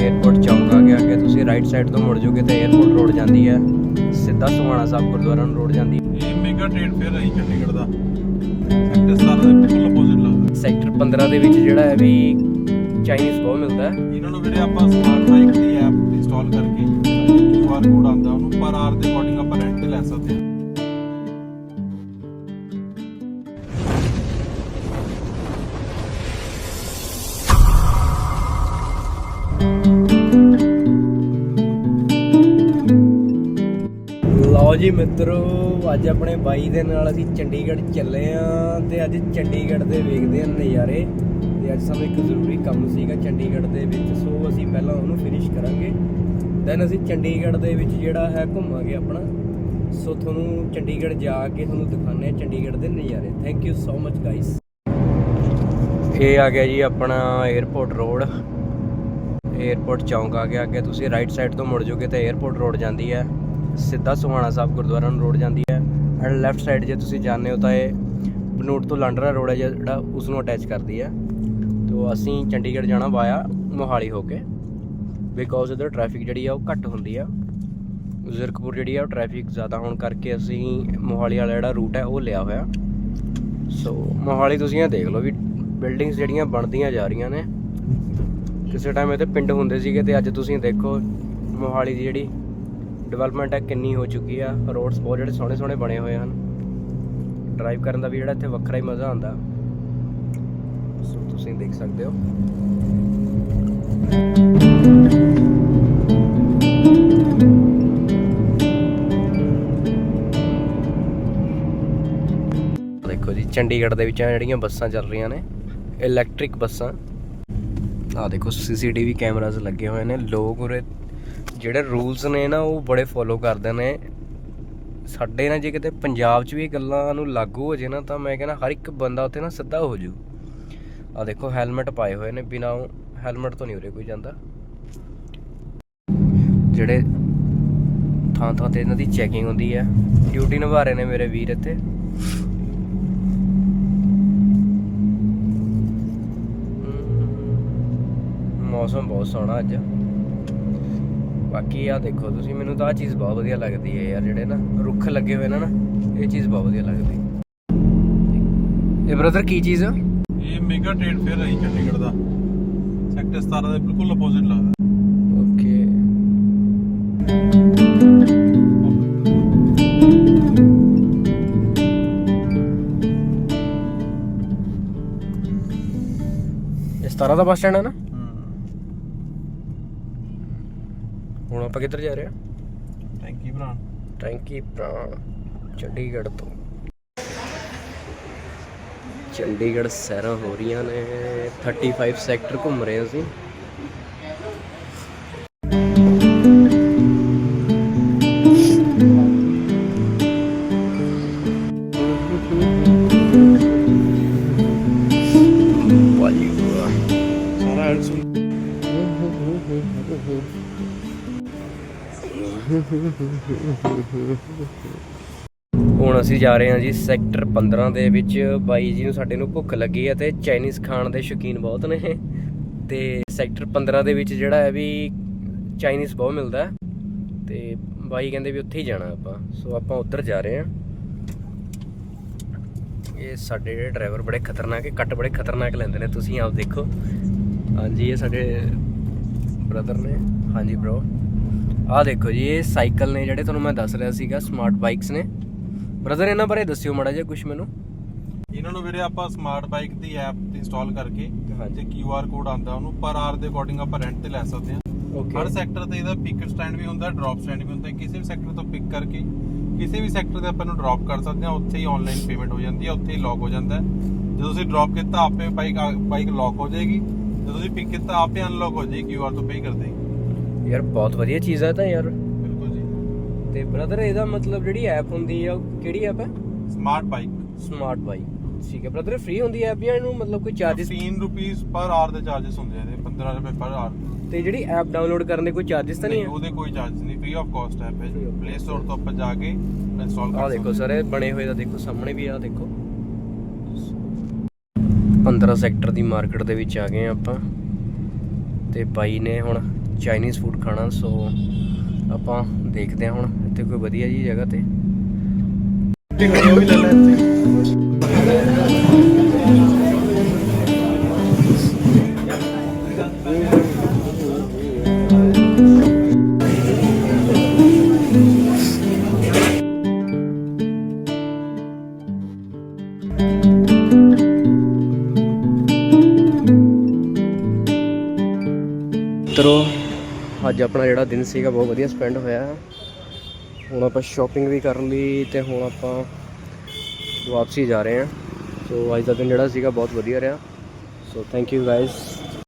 Airport ਚੌਂਕ ਆ ਗਿਆ। ਅੱਗੇ ਤੁਸੀਂ ਰਾਈਟ ਸਾਈਡ ਤੋਂ ਮੁੜ ਜਾਓਗੇ ਤਾਂ 에어ਪੋਰਟ ਰੋਡ ਜਾਂਦੀ ਹੈ। ਸਿੱਧਾ ਸੁਹਾਣਾ ਸਾਹਿਬ ਗੁਰਦੁਆਰਾ ਨੂੰ ਰੋਡ ਜਾਂਦੀ ਹੈ। ਇਹ ਮੇਗਾ ਟ੍ਰੇਡ ਫੇਅਰ ਹੈ ਚੰਡੀਗੜ੍ਹ ਦਾ। ਸੈਕਟਰ 7 ਦੇ ਬਿਲਕੁਲ ਅਪੋਜ਼ਿਟ ਲੱਗਦਾ ਸੈਕਟਰ 15 ਦੇ ਵਿੱਚ ਜਿਹੜਾ ਹੈ ਵੀ ਚਾਈਨੀਜ਼ ਬਹੁਤ ਮਿਲਦਾ ਹੈ। ਇਹਨਾਂ ਨੂੰ ਵੀਰੇ ਆਪਾਂ ਸਮਾਰਟ ਬਾਈਕ ਦੀ ਐਪ ਇੰਸਟਾਲ ਕਰਕੇ ਕਿਊਆਰ ਕੋਡ ਆਉਂਦਾ ਉਹਨੂੰ ਪਰ ਆਰ ਦੇ ਅਕੋਰਡਿੰਗ ਆਪਾਂ ਰੈਂਟ ਤੇ ਲੈ ਸਕਦੇ ਹਾਂ। ਲਓ ਜੀ ਮਿੱਤਰੋ, ਅੱਜ ਆਪਣੇ ਬਾਈ ਦੇ ਨਾਲ ਅਸੀਂ ਚੰਡੀਗੜ੍ਹ ਚੱਲੇ ਆ ਤੇ ਅੱਜ ਚੰਡੀਗੜ੍ਹ ਦੇ ਵੇਖਦੇ ਆ ਨਜ਼ਾਰੇ ਤੇ ਅੱਜ ਸਾਨੂੰ ਇੱਕ ਜ਼ਰੂਰੀ ਕੰਮ ਸੀਗਾ ਚੰਡੀਗੜ੍ਹ ਦੇ ਵਿੱਚ, ਸੋ ਅਸੀਂ ਪਹਿਲਾਂ ਉਹਨੂੰ ਫਿਨਿਸ਼ ਕਰਾਂਗੇ। ਦੈਨ ਅਸੀਂ ਚੰਡੀਗੜ੍ਹ ਦੇ ਵਿੱਚ ਜਿਹੜਾ ਹੈ ਘੁੰਮਾਂਗੇ ਆਪਣਾ। ਸੋ ਤੁਹਾਨੂੰ ਚੰਡੀਗੜ੍ਹ ਜਾ ਕੇ ਤੁਹਾਨੂੰ ਦਿਖਾਣੇ ਆ ਚੰਡੀਗੜ੍ਹ ਦੇ ਨਜ਼ਾਰੇ। Thank you so much guys ਇਹ ਆ ਗਿਆ ਜੀ ਆਪਣਾ 에어ਪੋਰਟ ਰੋਡ 에어ਪੋਰਟ ਚੌਂਕ ਆ ਗਿਆ। ਅੱਗੇ ਤੁਸੀਂ ਰਾਈਟ ਸਾਈਡ ਤੋਂ ਮੁੜ ਜਾਓਗੇ ਤਾਂ 에어ਪੋਰਟ ਰੋਡ ਜਾਂਦੀ ਹੈ। ਸਿੱਧਾ ਸੁਹਾਣਾ ਸਾਹਿਬ ਗੁਰਦੁਆਰਾ ਨੂੰ ਰੋਡ ਜਾਂਦੀ ਹੈ ਐਂਡ ਲੈਫਟ ਸਾਈਡ ਜੇ ਤੁਸੀਂ ਜਾਂਦੇ ਹੋ ਤਾਂ ਇਹ ਬਨੂੜ ਤੋਂ ਲਾਂਡਰਾ ਰੋਡ ਹੈ ਜਿਹੜਾ ਉਸ ਨੂੰ ਅਟੈਚ ਕਰਦੀ ਹੈ। ਤੋਂ ਅਸੀਂ ਚੰਡੀਗੜ੍ਹ ਜਾਣਾ ਵਾਇਆ ਮੋਹਾਲੀ ਹੋ ਕੇ ਬਿਕੋਜ਼ ਉਧਰ ਟ੍ਰੈਫਿਕ ਜਿਹੜੀ ਆ ਉਹ ਘੱਟ ਹੁੰਦੀ ਆ। ਜ਼ਰਕਪੁਰ ਜਿਹੜੀ ਆ ਉਹ ਟ੍ਰੈਫਿਕ ਜ਼ਿਆਦਾ ਹੋਣ ਕਰਕੇ ਅਸੀਂ ਮੋਹਾਲੀ ਵਾਲਾ ਜਿਹੜਾ ਰੂਟ ਹੈ ਉਹ ਲਿਆ ਹੋਇਆ। ਸੋ ਮੋਹਾਲੀ ਤੁਸੀਂ ਇਹ ਦੇਖ ਲਓ ਵੀ ਬਿਲਡਿੰਗਸ ਜਿਹੜੀਆਂ ਬਣਦੀਆਂ ਜਾ ਰਹੀਆਂ ਨੇ। ਕਿਸੇ ਟਾਈਮ ਇਹਦੇ ਪਿੰਡ ਹੁੰਦੇ ਸੀਗੇ ਤੇ ਅੱਜ ਤੁਸੀਂ ਦੇਖੋ ਮੋਹਾਲੀ ਦੀ ਜਿਹੜੀ ਡਿਵੈਲਪਮੈਂਟ ਹੈ, ਕਿੰਨੀ ਹੋ ਚੁੱਕੀ ਆ। ਰੋਡਸ ਬਹੁਤ ਜਿਹੜੇ ਸੋਹਣੇ ਸੋਹਣੇ ਬਣੇ ਹੋਏ ਹਨ। ਡਰਾਈਵ ਕਰਨ ਦਾ ਵੀ ਜਿਹੜਾ ਇੱਥੇ ਵੱਖਰਾ ਹੀ ਮਜ਼ਾ ਆਉਂਦਾ। ਸੋ ਤੁਸੀਂ ਦੇਖ ਸਕਦੇ ਹੋ। ਦੇਖੋ ਜੀ, ਚੰਡੀਗੜ੍ਹ ਦੇ ਵਿੱਚ ਜਿਹੜੀਆਂ ਬੱਸਾਂ ਚੱਲ ਰਹੀਆਂ ਨੇ ਇਲੈਕਟ੍ਰਿਕ ਬੱਸਾਂ। ਆ ਦੇਖੋ ਸੀਸੀਟੀਵੀ ਕੈਮਰਾਜ਼ ਲੱਗੇ ਹੋਏ ਨੇ। ਲੋਕ ਉਰੇ ਜਿਹੜੇ ਰੂਲਸ ਨੇ ਨਾ, ਉਹ ਬੜੇ ਫੋਲੋ ਕਰਦੇ ਨੇ। ਸਾਡੇ ਨਾ, ਜੇ ਕਿਤੇ ਪੰਜਾਬ 'ਚ ਵੀ ਇਹ ਗੱਲਾਂ ਨੂੰ ਲਾਗੂ ਹੋ ਜੇ ਨਾ, ਤਾਂ ਮੈਂ ਕਹਿੰਦਾ ਹਰ ਇੱਕ ਬੰਦਾ ਉੱਥੇ ਨਾ ਸਿੱਧਾ ਹੋ ਜੂ। ਆ ਦੇਖੋ ਹੈਲਮਟ ਪਾਏ ਹੋਏ ਨੇ, ਬਿਨਾਂ ਹੈਲਮਟ ਤੋਂ ਨਹੀਂ ਉਰੇ ਕੋਈ ਜਾਂਦਾ। ਜਿਹੜੇ ਥਾਂ ਥਾਂ ਤੇ ਇਹਨਾਂ ਦੀ ਚੈਕਿੰਗ ਹੁੰਦੀ ਹੈ। ਡਿਊਟੀ ਨਿਭਾ ਰਹੇ ਨੇ ਮੇਰੇ ਵੀਰ ਇੱਥੇ। ਮੌਸਮ ਬਹੁਤ ਸੋਹਣਾ ਅੱਜ। ਬਾਕੀ ਆ ਦੇਖੋ ਤੁਸੀਂ ਮੈਨੂੰ ਤਾਂ ਆ ਚੀਜ਼ ਬਹੁਤ ਵਧੀਆ ਲੱਗਦੀ ਹੈ ਯਾਰ ਜਿਹੜੇ ਨਾ ਰੁੱਖ ਲੱਗੇ ਹੋਏ ਨੇ ਨਾ ਇਹ ਚੀਜ਼ ਬਹੁਤ ਵਧੀਆ ਲੱਗਦੀ। ਇਹ ਬ੍ਰਦਰ ਕੀ ਚੀਜ਼ ਆ? ਇਹ ਮੇਗਾ ਟ੍ਰੇਡ ਫੇਅਰ ਹੈ ਚੰਡੀਗੜ੍ਹ ਦਾ। ਸੈਕਟਰ 17 ਦੇ ਬਿਲਕੁਲ ਆਪੋਜ਼ਿਟ ਲੱਗਦਾ। ਓਕੇ ਇਹ 17 ਦਾ ਬੱਸ ਸਟੈਂਡ ਹੈ ਨਾ? ਆਪਾਂ ਕਿੱਧਰ ਜਾ ਰਹੇ ਹਾਂ? ਥੈਂਕ ਯੂ ਭਰਾ ਟੈਂਕੀ ਪ੍ਰਾਣ ਚੰਡੀਗੜ੍ਹ ਤੋਂ। ਚੰਡੀਗੜ੍ਹ ਸੈਰਾਂ ਹੋ ਰਹੀਆਂ ਨੇ। 35 ਸੈਕਟਰ ਘੁੰਮ ਰਹੇ ਹਾਂ ਅਸੀਂ। ਹੁਣ ਅਸੀਂ ਜਾ ਰਹੇ ਹਾਂ ਜੀ ਸੈਕਟਰ 15 ਦੇ ਵਿੱਚ। ਬਾਈ ਜੀ ਨੂੰ ਸਾਡੇ ਨੂੰ ਭੁੱਖ ਲੱਗੀ ਹੈ ਤੇ ਚਾਈਨੀਜ਼ ਖਾਣ ਦੇ ਸ਼ੌਕੀਨ ਬਹੁਤ ਨੇ। ਤੇ ਸੈਕਟਰ 15 ਦੇ ਵਿੱਚ ਜਿਹੜਾ ਹੈ ਵੀ ਚਾਈਨੀਜ਼ ਬਹੁਤ ਮਿਲਦਾ। ਹੈ ਤੇ ਬਾਈ ਕਹਿੰਦੇ ਵੀ ਉੱਥੇ ਹੀ ਜਾਣਾ ਆਪਾਂ। ਸੋ ਆਪਾਂ ਉੱਧਰ ਜਾ ਰਹੇ ਹਾਂ। ਇਹ ਸਾਡੇ ਜਿਹੜੇ ਡਰਾਈਵਰ ਬੜੇ ਖਤਰਨਾਕ ਹੈ ਕੱਟ ਬੜੇ ਖਤਰਨਾਕ ਲੈਂਦੇ ਨੇ। ਤੁਸੀਂ ਆਪ ਦੇਖੋ। ਹਾਂਜੀ, ਇਹ ਸਾਡੇ ਬ੍ਰਦਰ ਨੇ। ਹਾਂਜੀ ਬ్రో ਆਹ ਦੇਖੋ ਜੀ ਇਹ ਸਾਈਕਲ ਨੇ ਜਿਹੜੇ ਤੁਹਾਨੂੰ ਮੈਂ ਦੱਸ ਰਿਹਾ ਸੀਗਾ ਸਮਾਰਟ ਬਾਈਕਸ ਨੇ। ਬ੍ਰਦਰ ਇਹਨਾਂ ਬਾਰੇ ਦੱਸਿਓ ਮਾੜਾ ਜਿਹਾ ਕੁਝ ਮੈਨੂੰ। ਇਹਨਾਂ ਨੂੰ ਵੀਰੇ ਆਪਾਂ ਸਮਾਰਟ ਬਾਈਕ ਦੀ ਐਪ ਇੰਸਟਾਲ ਕਰਕੇ। ਤੇ ਆਰ ਕੋਡ ਆਉਂਦਾ ਉਹਨੂੰ ਪਰ ਆਰ ਦੇ ਅਕੋਰਡਿੰਗ ਆਪਾਂ ਰੈਂਟ ਤੇ ਲੈ ਸਕਦੇ ਹਾਂ। ਹਰ ਸੈਕਟਰ ਤੇ ਇਹਦਾ ਪਿਕ ਸਟੈਂਡ ਵੀ ਹੁੰਦਾ ਡ੍ਰੌਪ ਸਟੈਂਡ ਵੀ ਹੁੰਦਾ ਕਿਸੇ ਵੀ ਸੈਕਟਰ ਤੋਂ ਪਿਕ ਕਰਕੇ ਕਿਸੇ ਵੀ ਸੈਕਟਰ ਤੇ ਆਪਾਂ ਨੂੰ ਡ੍ਰੌਪ ਕਰ ਸਕਦੇ ਹਾਂ ਉੱਥੇ ਹੀ ਆਨਲਾਈਨ ਪੇਮੈਂਟ ਹੋ ਜਾਂਦੀ ਹੈ ਉੱਥੇ ਹੀ ਲੌਕ ਹੋ ਜਾਂਦਾ ਹੈ। ਜਦੋਂ ਤੁਸੀਂ ਡ੍ਰੌਪ ਕੀਤਾ ਆਪੇ ਬਾਈਕ ਬਾਈਕ ਲੌਕ ਹੋ ਜਾਏਗੀ। ਜਦੋਂ ਤੁਸੀਂ ਪਿਕ ਕੀਤਾ ਆਪੇ ਅਨਲੌਕ ਹੋ ਜਾਏਗੀ ਆਰ ਤੋਂ ਪੇ ਕਰ ਦੇਗੀ ਯਾਰ ਬਹੁਤ ਵਧੀਆ ਚੀਜ਼ ਹੈ ਤਾਂ ਯਾਰ। ਬਿਲਕੁਲ ਜੀ। ਤੇ ਬ੍ਰਦਰ ਇਹਦਾ ਮਤਲਬ ਜਿਹੜੀ ਐਪ ਹੁੰਦੀ ਆ ਉਹ ਕਿਹੜੀ ਐਪ ਹੈ ਸਮਾਰਟ ਬਾਈਕ ਸਮਾਰਟ ਬਾਈਕ ਠੀਕ ਹੈ। ਬ੍ਰਦਰ ਫ੍ਰੀ ਹੁੰਦੀ ਐਪ ਜਾਂ ਇਹਨੂੰ ਮਤਲਬ ਕੋਈ ਚਾਰजेस 15 ਰੁਪਏ ਪਰ ਆਰ ਦੇ ਚਾਰजेस ਹੁੰਦੇ ਆ 15 ਰੁਪਏ ਪਰ ਆਰ ਤੇ ਜਿਹੜੀ ਐਪ ਡਾਊਨਲੋਡ ਕਰਨ ਦੇ ਕੋਈ ਚਾਰजेस ਤਾਂ ਨਹੀਂ ਹੈ ਉਹਦੇ ਕੋਈ ਚਾਰजेस ਨਹੀਂ ਫ੍ਰੀ ਆਫ ਕਾਸਟ ਐਪ ਹੈ ਪਲੇ ਸਟੋਰ ਤੋਂ ਆਪਾਂ ਜਾ ਕੇ ਇੰਸਟਾਲ ਕਰ ਦੇਖੋ ਸਰ ਇਹ ਬਣੇ ਹੋਏ ਦਾ ਦੇਖੋ ਸਾਹਮਣੇ ਵੀ ਆ ਦੇਖੋ। 15 ਸੈਕਟਰ ਦੀ ਮਾਰਕੀਟ ਦੇ ਵਿੱਚ ਆ ਗਏ ਆਪਾਂ। ਤੇ ਬਾਈ ਨੇ ਹੁਣ ਚਾਈਨੀਜ਼ ਫੂਡ ਖਾਣਾ ਸੋ ਆਪਾਂ ਦੇਖਦੇ ਹਾਂ ਹੁਣ ਇੱਥੇ ਕੋਈ ਵਧੀਆ ਜੀ ਜਗ੍ਹਾ ਤੇ। ਮਿੱਤਰੋ ਅੱਜ ਆਪਣਾ ਜਿਹੜਾ ਦਿਨ ਸੀਗਾ ਬਹੁਤ ਵਧੀਆ ਸਪੈਂਡ ਹੋਇਆ। ਹੁਣ ਆਪਾਂ ਸ਼ਾਪਿੰਗ ਵੀ ਕਰ ਲਈ ਤੇ ਹੁਣ ਆਪਾਂ ਵਾਪਸੀ ਜਾ ਰਹੇ ਹਾਂ। ਸੋ ਅੱਜ ਦਾ ਦਿਨ ਜਿਹੜਾ ਸੀਗਾ ਬਹੁਤ ਵਧੀਆ ਰਿਹਾ। So thank you guys